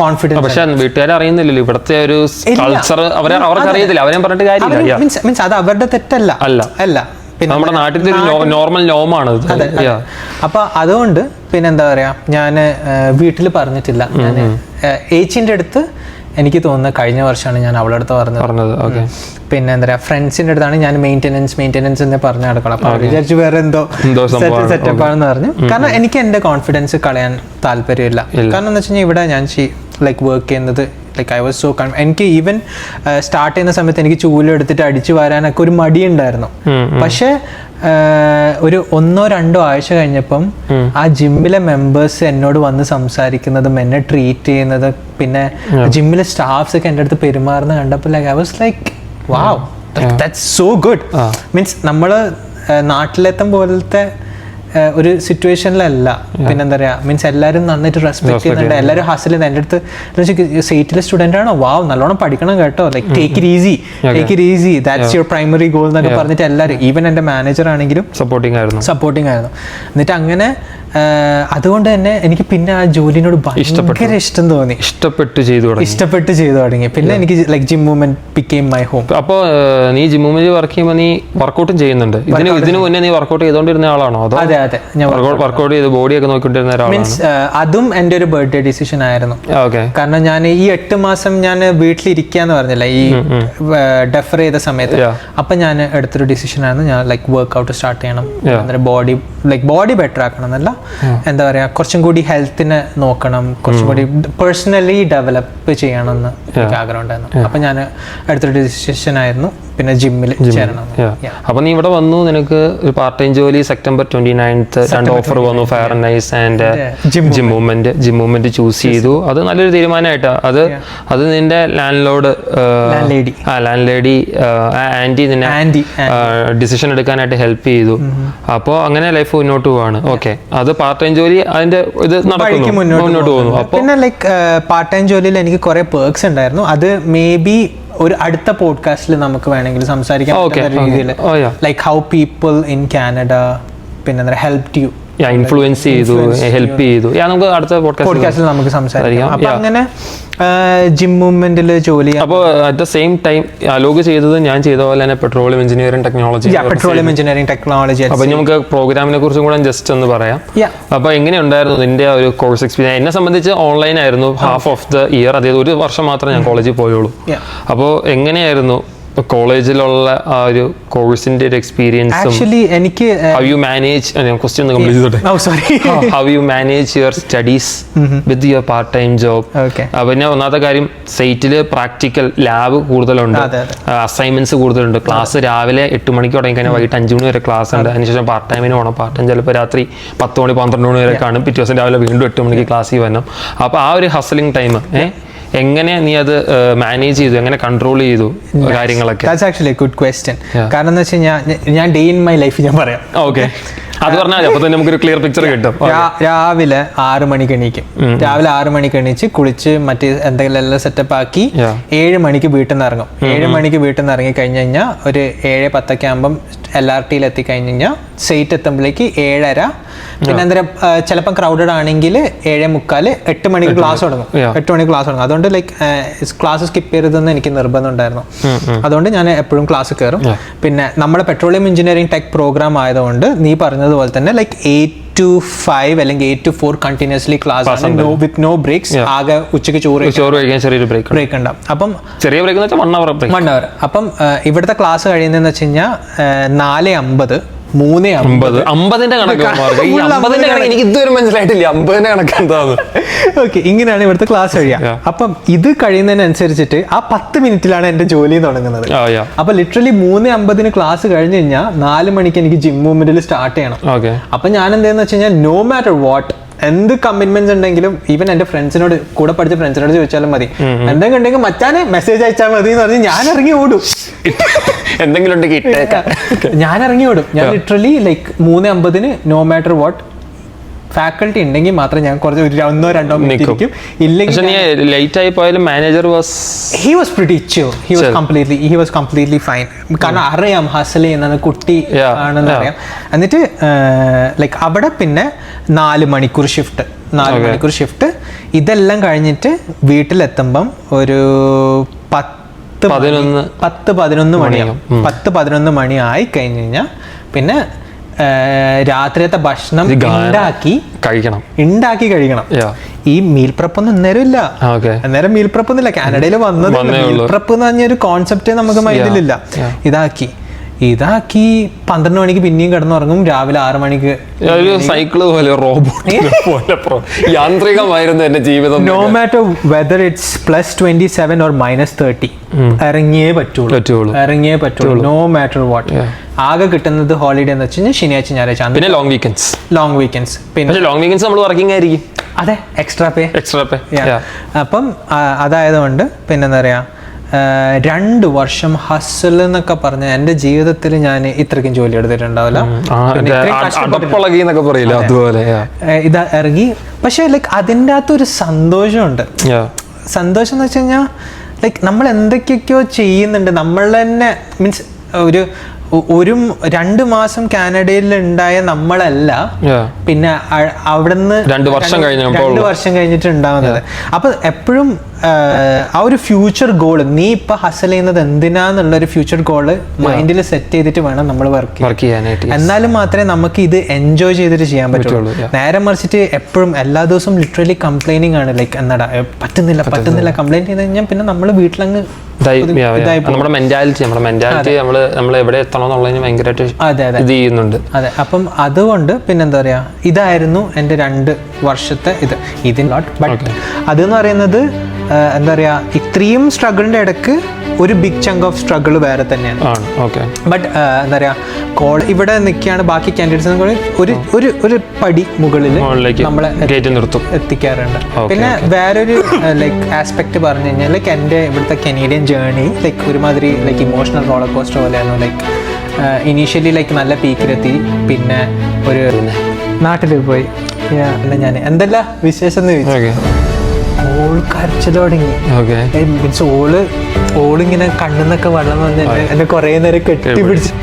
കോൺഫിഡൻസ് പക്ഷെ വീട്ടുകാർ അറിയുന്നില്ലല്ലോ ഇവിടുത്തെ ഒരു കൾച്ചർ അവരെ അവർക്ക് അറിയത്തില്ല അവരെ പറഞ്ഞിട്ട് കാര്യമില്ല. മീൻസ് മീൻസ് അത് അവരുടെ തെറ്റല്ല. അല്ല. അല്ല. പിന്നെ നമ്മുടെ നാട്ടിൽ നോർമൽ നോമാണ്. അപ്പൊ അതുകൊണ്ട് പിന്നെന്താ പറയാ ഞാൻ വീട്ടിൽ പറഞ്ഞിട്ടില്ല. ഞാൻ ഏച്ചിന്റെ അടുത്ത് എനിക്ക് തോന്നുന്നത് കഴിഞ്ഞ വർഷമാണ് ഞാൻ അവളുടെ അടുത്ത് പറഞ്ഞത്. പറഞ്ഞത് ഓക്കെ പിന്നെ എന്താ പറയാ ഫ്രണ്ട്സിന്റെ അടുത്താണ് ഞാൻ മെയിന്റനൻസ് മെയിന്റനൻസ് എന്ന് പറഞ്ഞു നടക്കണം അപ്പൊ വിചാരിച്ച് വേറെ എന്തോ എന്തോ സെറ്റപ്പ് ആണെന്ന് പറഞ്ഞു. കാരണം എനിക്ക് എന്റെ കോൺഫിഡൻസ് കളയാൻ താല്പര്യമില്ല. കാരണം എന്ന് വെച്ചാൽ കഴിഞ്ഞാൽ ഇവിടെ ഞാൻ ലൈക്ക് വർക്ക് ചെയ്യുന്നത് ലൈക്ക് ഐ വാസ് സോ കൺ എനിക്ക് ഈവൻ സ്റ്റാർട്ട് ചെയ്യുന്ന സമയത്ത് എനിക്ക് ചൂലെടുത്തിട്ട് അടിച്ചു വരാനൊക്കെ ഒരു മടിയുണ്ടായിരുന്നു. പക്ഷേ ഒരു ഒന്നോ രണ്ടോ ആഴ്ച കഴിഞ്ഞപ്പം ആ ജിമ്മിലെ മെമ്പേഴ്സ് എന്നോട് വന്ന് സംസാരിക്കുന്നതും എന്നെ ട്രീറ്റ് ചെയ്യുന്നത് പിന്നെ ജിമ്മിലെ സ്റ്റാഫ്സ് ഒക്കെ എന്റെ അടുത്ത് പെരുമാറുന്ന കണ്ടപ്പോൾ like I was like wow that's so good means നമ്മൾ നാട്ടിലെത്തും പോലത്തെ ഒരു സിറ്റുവേഷനിലല്ല പിന്നെന്താ പറയാ മീൻസ് എല്ലാവരും നന്നായിട്ട് റെസ്പെക്ട് ചെയ്യുന്നുണ്ട്. എല്ലാവരും ഹസിൽ എന്റെ അടുത്ത് സീറ്റിലെ സ്റ്റുഡന്റ് ആണോ? വാവ് നല്ലോണം പഠിക്കണം കേട്ടോ. Like take it easy take it easy that's your primary goal എന്നൊക്കെ പറഞ്ഞിട്ട് എല്ലാവരും ഈവൻ എന്റെ മാനേജർ ആണെങ്കിലും സപ്പോർട്ടിംഗ് ആയിരുന്നു. സപ്പോർട്ടിങ് ആയിരുന്നു. എന്നിട്ട് അങ്ങനെ അതുകൊണ്ട് തന്നെ എനിക്ക് പിന്നെ ആ ജോലിനോട് ഭയങ്കര ഇഷ്ടം തോന്നി. ഇഷ്ടപ്പെട്ട് ചെയ്തു തുടങ്ങി. ഇഷ്ടപ്പെട്ട് ചെയ്തു തുടങ്ങി. പിന്നെ എനിക്ക് like gym movement became my home അപ്പോ നീ ജിം മൂവ്മെന്റ് വർക്ക് ചെയ്യുമ്പോൾ നീ വർക്കൗട്ടും ചെയ്യുന്നുണ്ട്. ഇതിന് ഇതിന് മുന്നേ നീ വർക്കൗട്ട് ചെയ്തുകൊണ്ടിരുന്ന ആളാണോ അതോ അതെ അതെ. ഞാൻ വർക്കൗട്ട് ചെയ്ത് ബോഡിയൊക്കെ നോക്കിക്കൊണ്ടിരുന്ന ഒരാളാണ്? മീൻസ് അതും എന്റെ ഒരു ബർത്ത്ഡേ ഡിസിഷൻ ആയിരുന്നു. ഓക്കെ കാരണം ഞാൻ ഈ എട്ട് മാസം ഞാൻ വീട്ടിലിരിക്കാന്ന് പറഞ്ഞില്ല? ഈ ഡെഫർ ചെയ്ത സമയത്ത്. അപ്പൊ ഞാൻ എടുത്തൊരു ഡിസിഷൻ ആയിരുന്നു. ഞാൻ ലൈക് വർക്ക്ഔട്ട് സ്റ്റാർട്ട് ചെയ്യണം. ബോഡി ലൈക് ബോഡി ബെറ്റർ ആക്കണം എന്നല്ല. എന്താ പറയാ കുറച്ചും കൂടി ഹെൽത്തിനെ നോക്കണം കുറച്ചും കൂടി പേഴ്സണലി ഡെവലപ്പ് ചെയ്യണം എന്ന് എനിക്ക് ആഗ്രഹം ഉണ്ടായിരുന്നു അപ്പൊ ഞാൻ അടുത്തൊരു ഡിസിഷൻ ആയിരുന്നു പിന്നെ ജിമ്മിൽ ചേരണം. അപ്പൊ നീ ഇവിടെ വന്നു നിനക്ക് ഒരു പാർട്ട് ടൈം ജോലി സെപ്റ്റംബർ ട്വന്റി നയൻത്ത് രണ്ട് ഓഫർ വന്നു fire nice and gym gym movement gym movement choose ചെയ്തു. അത് നല്ലൊരു തീരുമാനമായിട്ടാ. അത് അത് നിന്റെ ലാൻഡ് ലോഡ് ആ ലാൻഡ് ലേഡി ആന്റി നിന്നെ ഡിസിഷൻ എടുക്കാനായിട്ട് ഹെൽപ്പ് ചെയ്തു. അപ്പോൾ അങ്ങനെ ലൈഫ് മുന്നോട്ട് പോവാണ്. ഓക്കെ അത് പാർട്ട് ടൈം ജോലി അതിന്റെ ഇത് നടക്കുന്നു മുന്നോട്ട് പോകുന്നു. പിന്നെ ലൈക്ക് പാർട്ട് ടൈം ജോലിയിൽ എനിക്ക് കുറെ പേർക്സ് ഉണ്ടായിരുന്നു. അത് മേ ബി ഒരു അടുത്ത പോഡ്കാസ്റ്റിൽ നമുക്ക് വേണമെങ്കിൽ പറ്റുന്ന രീതിയിൽ. Like how people in Canada പിന്നെ ഹെൽപ് യു ഇൻഫ്ലുവൻസ് ചെയ്തു ഹെൽപ്പ് ചെയ്തു. നമുക്ക് അടുത്ത പോഡ്കാസ്റ്റ് പോഡ്കാസ്റ്റിൽ നമുക്ക് സംസാരിക്കാം. അങ്ങനെ ജിം മൂവ്മെന്റിൽ ജോലി അപ്പോൾ അറ്റ് ദ സെയിം ടൈം അലോഗ് ചെയ്തത് ഞാൻ ചെയ്ത പോലെ തന്നെ petroleum engineering technology petroleum engineering technology അപ്പോൾ നമുക്ക് പ്രോഗ്രാമിനെ കുറിച്ചും കൂടെ ജസ്റ്റ് ഒന്ന് പറയാം. അപ്പൊ എങ്ങനെയുണ്ടായിരുന്നു നിന്റെ ഒരു കോഴ്സ് എക്സ്പീരിയൻസ് എന്നെ സംബന്ധിച്ച് ഓൺലൈൻ ആയിരുന്നു ഹാഫ് ഓഫ് ദ ഇയർ അതായത് ഒരു വർഷം മാത്രമേ ഞാൻ കോളേജിൽ പോയുള്ളൂ. അപ്പോൾ എങ്ങനെയായിരുന്നു കോളേജിലുള്ള ആ ഒരു കോഴ്സിന്റെ ഒരു എക്സ്പീരിയൻസും ആക്ച്വലി എനിക്ക് ഹൗ യു മാനേജ് ക്വസ്റ്റ്യൻ ഒന്ന് കംപ്ലീറ്റ് ചെയ്തോട്ടെ? Sorry how you manage your studies with your part time job. പിന്നെ ഒന്നാമത്തെ കാര്യം സൈറ്റിൽ പ്രാക്ടിക്കൽ ലാബ് കൂടുതലുണ്ട്. അസൈൻമെന്റ്സ് കൂടുതലുണ്ട്. ക്ലാസ് രാവിലെ എട്ട് മണിക്ക് തുടങ്ങി കഴിഞ്ഞാൽ വൈകിട്ട് അഞ്ച് മണി വരെ ക്ലാസ് ഉണ്ട്. അതിനുശേഷം പാർട്ട് ടൈമിന് പോകണം പാർട്ട് ടൈം ചിലപ്പോൾ രാത്രി പത്ത് മണി പന്ത്രണ്ട് മണി വരെ കാണും. പിറ്റേ ദിവസം രാവിലെ വീണ്ടും എട്ട് മണിക്ക് ക്ലാസ്സിൽ വരണം. അപ്പോൾ ആ ഒരു ഹസലിംഗ് ടൈം ഏഹ് എങ്ങനെ നീ അത് മാനേജ് ചെയ്തു? എങ്ങനെ കൺട്രോൾ ചെയ്തു കാര്യങ്ങളൊക്കെ? ദാറ്റ്സ് ആക്ച്വലി ഗുഡ് ക്വസ്റ്റ്യൻ കാരണം എന്ന് വെച്ച് കഴിഞ്ഞാൽ ഞാൻ ഡേ ഇൻ മൈ ലൈഫ് ഞാൻ പറയാം. ഓക്കെ അത് പറഞ്ഞാൽ അപ്പൊ തന്നെ നമുക്കൊരു ക്ലിയർ പിക്ചർ കിട്ടും. രാവിലെ ആറ് മണിക്ക് എണീക്കും. രാവിലെ ആറ് മണിക്ക് എണീച്ച് കുളിച്ച് മറ്റേ എന്തെങ്കിലും എല്ലാം സെറ്റപ്പ് ആക്കി. ഏഴ് മണിക്ക് വീട്ടിൽ നിന്ന് ഇറങ്ങും. ഏഴ് മണിക്ക് വീട്ടിൽ നിന്ന് ഇറങ്ങി കഴിഞ്ഞ് കഴിഞ്ഞാൽ ഒരു ഏഴ് പത്തൊക്കെ ആകുമ്പം എൽ ആർ ടിയിൽ എത്തിക്കഴിഞ്ഞ് കഴിഞ്ഞാൽ സെയ്റ്റ് എത്തുമ്പോഴേക്ക് ഏഴര. പിന്നെ എന്താ ചിലപ്പോൾ ക്രൗഡഡ് ആണെങ്കിൽ ഏഴേ മുക്കാൽ എട്ട് മണിക്ക് ക്ലാസ് തുടങ്ങും. എട്ട് മണിക്ക് ക്ലാസ് തുടങ്ങും. അതുകൊണ്ട് ലൈക്ക് ക്ലാസ് സ്കിപ്പ് ചെയ്തതെന്ന് എനിക്ക് നിർബന്ധം ഉണ്ടായിരുന്നു. അതുകൊണ്ട് ഞാൻ എപ്പോഴും ക്ലാസ് കയറും. പിന്നെ നമ്മുടെ പെട്രോളിയം എഞ്ചിനീയറിംഗ് ടെക് പ്രോഗ്രാം ആയതുകൊണ്ട് നീ പറഞ്ഞതുപോലെ തന്നെ ലൈക്ക് എയ്റ്റ് ടു ഫൈവ് അല്ലെങ്കിൽ eight to four continuously class no with no breaks ആകെ ഉച്ചയ്ക്ക് ചോറ് ചോറ് കഴിക്കാൻ ചെറിയൊരു ബ്രേക്ക് ബ്രേക്ക് ഉണ്ടാവും. അപ്പം ചെറിയ ബ്രേക്ക് എന്ന് വെച്ചാൽ വൺ അവർ വൺ അവർ അപ്പം ഇവിടുത്തെ ക്ലാസ് കഴിയുന്നതെന്ന് വെച്ച് കഴിഞ്ഞാൽ നാല് അമ്പത് മൂന്ന് അമ്പത്. അമ്പത്. അമ്പതിന്റെ കണക്ക് അമ്പതിന്റെ കണക്ക് എനിക്ക് ഇതുവരെ മനസ്സിലായിട്ടില്ല. അമ്പതിന്റെ കണക്ക് എന്താന്ന്. ഓക്കെ ഇങ്ങനെയാണ് ഇവിടുത്തെ ക്ലാസ് കഴിയുക. അപ്പം ഇത് കഴിയുന്നതിനനുസരിച്ചിട്ട് ആ പത്ത് മിനിറ്റിലാണ് എന്റെ ജോലി തുടങ്ങുന്നത്. അപ്പൊ ലിറ്ററലി മൂന്ന് അമ്പതിന് ക്ലാസ് കഴിഞ്ഞ് കഴിഞ്ഞാൽ നാല് മണിക്ക് എനിക്ക് ജിം മൂവ്മെന്റിൽ സ്റ്റാർട്ട് ചെയ്യണം. അപ്പൊ ഞാൻ എന്താന്ന് വെച്ച് കഴിഞ്ഞാൽ നോ മാറ്റർ വാട്ട് എന്ത് കമ്മിറ്റ്മെന്റ്സ് ഉണ്ടെങ്കിലും ഈവൻ എന്റെ ഫ്രണ്ട്സിനോട് കൂടെ പഠിച്ച ഫ്രണ്ട്സിനോട് ചോദിച്ചാലും മതി. എന്തെങ്കിലും ഉണ്ടെങ്കിൽ മച്ചാനെ മെസ്സേജ് അയച്ചാൽ മതി എന്ന് പറഞ്ഞ് ഞാൻ ഇറങ്ങി ഓടും. എന്തെങ്കിലും ഉണ്ടെങ്കിൽ ഞാൻ ഇറങ്ങി ഓടും. ഞാൻ ലിറ്ററലി ലൈക്ക് മൂന്ന് അമ്പതിന് നോ മാറ്റർ വാട്ട് ഫാക്കൾട്ടി ഉണ്ടെങ്കിൽ മാത്രം ഞാൻ കുറച്ച് ഒരു ഒന്നോ രണ്ടോ മിനിറ്റ്. ഇരിക്കും. ഇല്ലെങ്കിൽ ലേറ്റ് ആയി പോയാലും manager was he was pretty chill. He was Chill. Completely he was completely fine കാരണം അറിയാം ഹസൽ ചെയ്യുന്നത് കുട്ടി ആണെന്ന്. അറിയാം. എന്നിട്ട് ലൈക്ക് അവിടെ പിന്നെ നാല് മണിക്കൂർ ഷിഫ്റ്റ് നാല് മണിക്കൂർ ഷിഫ്റ്റ് ഇതെല്ലാം കഴിഞ്ഞിട്ട് വീട്ടിലെത്തുമ്പം ഒരു പത്ത് പതിനൊന്ന് പത്ത് പതിനൊന്ന് മണിയാകും. പത്ത് പതിനൊന്ന് മണി ആയി കഴിഞ്ഞ് കഴിഞ്ഞാൽ പിന്നെ രാത്രിയത്തെ ഭക്ഷണം ഉണ്ടാക്കി കഴിക്കണം. ഉണ്ടാക്കി കഴിക്കണം. ഈ മീൽ പ്രപ്പ് ഒന്നും അന്നേരം ഇല്ല അന്നേരം മീൽ പ്രപ്പ് ഒന്നുമില്ല കാനഡയിൽ വന്നത് വന്നേ മീൽ. പ്രപ്പ് എന്ന് പറഞ്ഞൊരു കോൺസെപ്റ്റ് നമുക്ക് മൈൻഡിലില്ല ഇതാക്കി. ഇതാക്കി പന്ത്രണ്ട് മണിക്ക് പിന്നെയും കിടന്നുറങ്ങും. രാവിലെ ആറ് മണിക്ക് ഒരു സൈക്കിൾ പോലെ റോബോട്ട് പോലെ യാന്ത്രികമായിരുന്നു എന്റെ ജീവിതം no matter whether it's plus twenty seven or minus thirty ഇറങ്ങിയേ പറ്റുള്ളൂ. ഇറങ്ങിയേ പറ്റുള്ളൂ. നോ മാറ്റർ വാട്ട് ആകെ കിട്ടുന്നത് ഹോളിഡേ എന്ന് വെച്ച് കഴിഞ്ഞാൽ ശനിയാഴ്ച ഞായറാഴ്ച. പിന്നെ ലോങ് വീക്കെൻഡ്സ് ലോങ് വീക്കെൻഡ്സ് പിന്നെ ലോങ് വീക്കെൻഡ്സ് നമ്മൾ വർക്കിംഗ് ആയിരിക്കും. അതെ എക്സ്ട്രാ പേ എക്സ്ട്രാ പേ അപ്പം അതായത് അതായതുകൊണ്ട് പിന്നെന്താ പറയാ രണ്ട് വർഷം ഹസൽ എന്നൊക്കെ പറഞ്ഞ എന്റെ ജീവിതത്തിൽ ഞാൻ ഇത്രയ്ക്കും ജോലി എടുത്തിട്ടുണ്ടാവില്ല. അതുപോലെ. ഇതാ ഇറങ്ങി. പക്ഷെ ലൈക്ക് അതിന്റെ അകത്ത് ഒരു സന്തോഷമുണ്ട്. സന്തോഷം എന്ന് വെച്ച് കഴിഞ്ഞാൽ ലൈക്ക് നമ്മൾ എന്തൊക്കെയൊക്കെയോ ചെയ്യുന്നുണ്ട്. നമ്മൾ തന്നെ മീൻസ് ഒരു ഒരു രണ്ട് മാസം കാനഡയിൽ ഉണ്ടായ നമ്മളല്ല പിന്നെ അവിടുന്ന് രണ്ട് വർഷം കഴിഞ്ഞപ്പോൾ രണ്ട് വർഷം കഴിഞ്ഞിട്ട് ഉണ്ടാവുന്നത്. അപ്പൊ എപ്പോഴും ആ ഒരു ഫ്യൂച്ചർ ഗോൾ നീ ഇപ്പൊ ഹസൽ ചെയ്യുന്നത് എന്തിനാന്നുള്ള ഒരു ഫ്യൂച്ചർ ഗോൾ മൈൻഡിൽ സെറ്റ് ചെയ്തിട്ട് വേണം നമ്മൾ വർക്ക് വർക്ക് ചെയ്യാനായിട്ട് എന്നാലും മാത്രമേ നമുക്ക് ഇത് എൻജോയ് ചെയ്തിട്ട് ചെയ്യാൻ പറ്റുള്ളൂ. നേരെ മറിച്ചിട്ട് എപ്പോഴും എല്ലാ ദിവസവും ലിറ്ററലി കംപ്ലൈനിങ് ആണ് ലൈക്ക് എന്നടാ പറ്റുന്നില്ല പറ്റുന്നില്ല. കംപ്ലൈന്റ് ചെയ്ത് കഴിഞ്ഞാൽ പിന്നെ നമ്മൾ വീട്ടിലങ്ങ് നമ്മുടെ മെന്റാലിറ്റി നമ്മുടെ മെന്റാലിറ്റി നമ്മൾ നമ്മൾ എവിടെ എത്തണം എന്നുള്ളതിന് ഭയങ്കരമായിട്ട് ഇത് ചെയ്യുന്നുണ്ട്. അതെ അപ്പം അതുകൊണ്ട് പിന്നെന്താ പറയാ ഇതായിരുന്നു എന്റെ രണ്ട് വർഷത്തെ ഇത്. ഇതിൻ നോട്ട് ബട്ട് അതെന്ന് പറയുന്നത് എന്താ പറയാ ഇത്രയും സ്ട്രഗിളിന്റെ ഇടയ്ക്ക് ഒരു ബിഗ് ചങ്ക് ഓഫ് സ്ട്രഗിൾ വേറെ തന്നെയാണ്. ബട്ട് എന്താ പറയാ കോൾ ഇവിടെ നിൽക്കുകയാണ് ബാക്കി കാൻഡിഡേറ്റ്സ് കൂടി ഒരു ഒരു ഒരു പടി മുകളിൽ നമ്മളെ നിർത്തും. എത്തിക്കാറുണ്ട്. പിന്നെ വേറൊരു ലൈക്ക് ആസ്പെക്ട് പറഞ്ഞു കഴിഞ്ഞാൽ ലൈക്ക് എന്റെ ഇവിടുത്തെ കനേഡിയൻ ജേർണി ലൈക്ക് ഒരുമാതിരി ലൈക്ക് ഇമോഷണൽ റോളർ കോസ്റ്റർ പോലെയായിരുന്നു. ലൈക്ക് ഇനീഷ്യലി ലൈക്ക് നല്ല പീക്കിലെത്തി പിന്നെ ഒരു നാട്ടിൽ പോയി. അല്ല ഞാൻ എന്തല്ല വിശേഷം എന്ന് ചോദിച്ചു? ഓൾ കരച്ചു തുടങ്ങി. മീൻസ് ഓൾ ഓളിങ്ങനെ കണ്ണിന്നൊക്കെ വെള്ളം വന്ന് എന്നെ- കൊറേ കുറേ നേരം കെട്ടിപ്പിടിച്ച്.